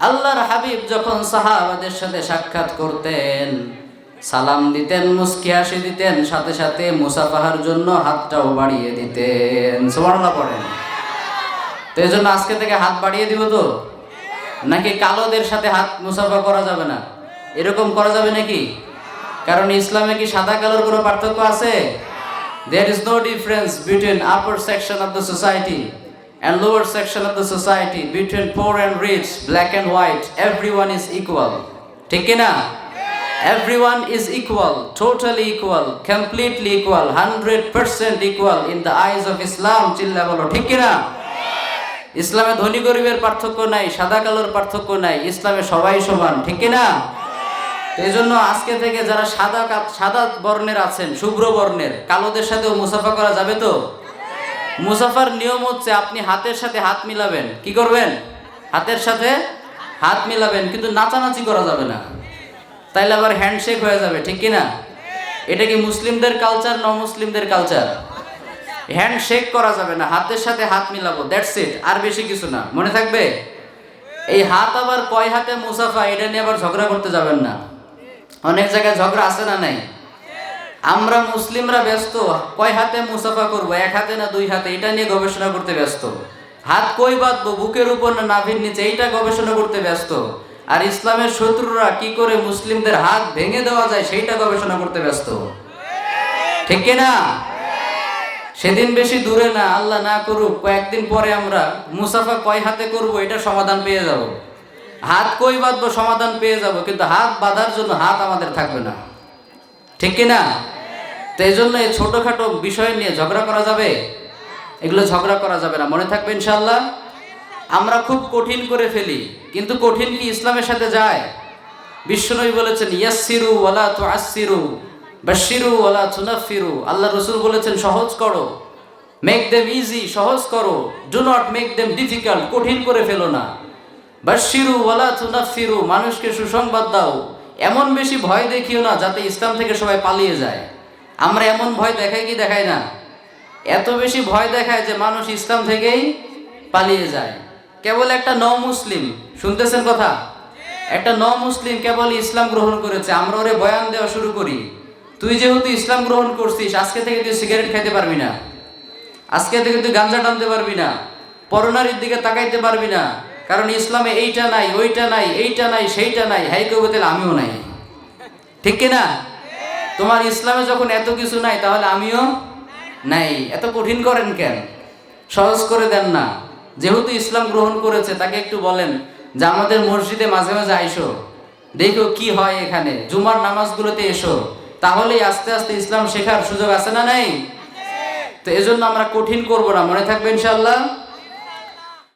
আল্লাহর হাবিব যখন সাহাবাদের সাথে সাক্ষাৎ করতেন, সালাম দিতেন, মুস্কি হাসি দিতেন, সাথে সাথে মুসাফাহার জন্য হাতটাও বাড়িয়ে দিতেন। সুবহানাল্লাহ পড়েন। তো এই জন্য আজকে থেকে হাত বাড়িয়ে দিব তো? নাকি কালোদের সাথে হাত মুসাফা করা যাবে না? এরকম করা যাবে নাকি? কারণ ইসলামে কি সাদা কালোর কোনো পার্থক্য আছে? There is no difference between upper section of the society of the society between poor and rich black and white every one is equal ঠিক কিনা? Everyone is equal totally equal completely equal hundred percent equal in the eyes of Islam চিল্লা বলো, ঠিক কিনা? ইসলামে ধনী গরিবের পার্থক্য নাই, সাদা কালোর পার্থক্য নাই, ইসলামে সবাই সমান, ঠিক তো এই জন্য আজকে থেকে যারা সাদা সাদা বর্ণের আছেন, শুভ্র বর্ণের, কালোদের সাথেও মুসাফা করা যাবে তো? মুসাফার নিয়ম হচ্ছে আপনি হাতের সাথে হাত মিলাবেন। কি করবেন? হাতের সাথে হাত মিলাবেন, কিন্তু নাচানাচি করা যাবে না। তাইলে আবার হ্যান্ডশেক হয়ে যাবে, ঠিক কি না এটা কি মুসলিমদের কালচার ন মুসলিমদের কালচার হ্যান্ডশেক করা যাবে না, হাতের সাথে হাত মিলাবো দ্যাটস ইট আর বেশি কিছু না। মনে থাকবে? এই হাত আবার কয় হাতে মুসাফা, এটা নিয়ে আবার ঝগড়া করতে যাবেন না। অনেক জায়গায় ঝগড়া আছে না নাই? আমরা মুসলিমরা ব্যস্ত, কয় হাতে মুসাফা করব, এক হাতে না দুই হাতে, এটা নিয়ে গবেষণা করতে ব্যস্ত। হাত কই বাঁধবো, বুকের উপর না নাভির নিচে, এইটা গবেষণা করতে ব্যস্ত। আর ইসলামের শত্রুরা কি করে মুসলিমদের হাত ভেঙে দেওয়া যায়, সেইটা গবেষণা করতে ব্যস্ত। ঠিক না সেদিন বেশি দূরে না, আল্লাহ না করুক, কয়েকদিন পরে আমরা মুসাফা কয় হাতে করব, এটা সমাধান পেয়ে যাব। হাত কই বাঁধবো, সমাধান পেয়ে যাব, কিন্তু হাত বাঁধার জন্য হাত আমাদের থাকবে না। ঠিক কি না তো এই জন্য ছোটোখাটো বিষয় নিয়ে ঝগড়া করা যাবে? এগুলো ঝগড়া করা যাবে না। মনে থাকবে ইনশাল্লাহ আমরা খুব কঠিন করে ফেলি, কিন্তু কঠিন কি ইসলামের সাথে যায়? বিশ্বনবী বলেছেন ইয়াসিরু ওয়ালা তুআসসিরু বাশিরু ওয়ালা তুনাফিরু আল্লাহ রসুল বলেছেন, সহজ করো মেক দেম ইজি সহজ করো। Do not make them difficult কঠিন করে ফেলো না। বাশিরু ওয়ালা তুনাফিরু মানুষকে সুসংবাদ দাও। এমন বেশি ভয় দেখিও না যাতে ইসলাম থেকে সবাই পালিয়ে যায়। আমরা এমন ভয় দেখাই কি দেখাই না? এত বেশি ভয় দেখায় যে মানুষ ইসলাম থেকেই পালিয়ে যায়। কেবল একটা ন মুসলিম শুনতেছেন কথা? একটা ন মুসলিম কেবল ইসলাম গ্রহণ করেছে, আমরা ওরে বয়ান দেওয়া শুরু করি। তুই যেহেতু ইসলাম গ্রহণ করছিস, আজকে থেকে তুই সিগারেট খাইতে পারবি না। আজকে থেকে তুই গাঞ্জা টানতে পারবি না। পরনারীর দিকে তাকাইতে পারবি না। কারণ ইসলামে এইটা নাই, ওইটা নাই, এইটা নাই, সেইটা নাই, হাই কবে তাহলে আমিও নাই। ঠিক কি না? তোমার ইসলামে যখন এত কিছু নাই, তাহলে আমিও নাই। এত কঠিন করেন কেন? সহজ করে দেন না। যেহেতু ইসলাম গ্রহণ করেছে, তাকে একটু বলেন, যে আমাদের মসজিদে মাঝে মাঝে আইসো, দেখো কি হয় এখানে। জুমার নামাজগুলোতে এসো, তাহলেই আস্তে আস্তে ইসলাম শেখার সুযোগ আছে না নাই? তো এজন্য আমরা কঠিন করব না। মনে থাকবে ইনশাল্লাহ